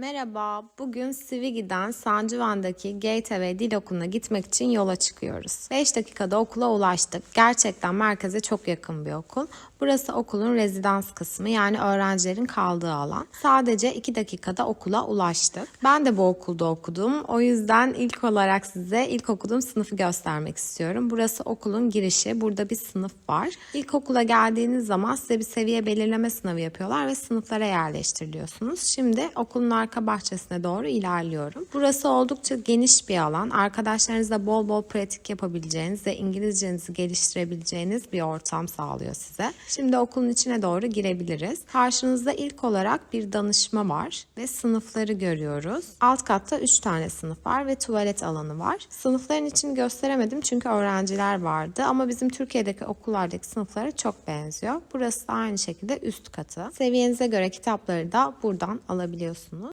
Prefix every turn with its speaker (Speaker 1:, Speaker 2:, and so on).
Speaker 1: Merhaba, bugün Sivigi'den Sancıvan'daki GTV Dil Okulu'na gitmek için yola çıkıyoruz. 5 dakikada okula ulaştık. Gerçekten merkeze çok yakın bir okul. Burası okulun rezidans kısmı yani öğrencilerin kaldığı alan. Sadece 2 dakikada okula ulaştık. Ben de bu okulda okudum. O yüzden ilk olarak size ilk okuduğum sınıfı göstermek istiyorum. Burası okulun girişi. Burada bir sınıf var. İlkokula geldiğiniz zaman size bir seviye belirleme sınavı yapıyorlar ve sınıflara yerleştiriliyorsunuz. Şimdi okulun arka bahçesine doğru ilerliyorum. Burası oldukça geniş bir alan. Arkadaşlarınızla bol bol pratik yapabileceğiniz ve İngilizcenizi geliştirebileceğiniz bir ortam sağlıyor size. Şimdi okulun içine doğru girebiliriz. Karşınızda ilk olarak bir danışma var ve sınıfları görüyoruz. Alt katta 3 tane sınıf var ve tuvalet alanı var. Sınıfların içini gösteremedim çünkü öğrenciler vardı ama bizim Türkiye'deki okullardaki sınıflara çok benziyor. Burası da aynı şekilde üst katı. Seviyenize göre kitapları da buradan alabiliyorsunuz.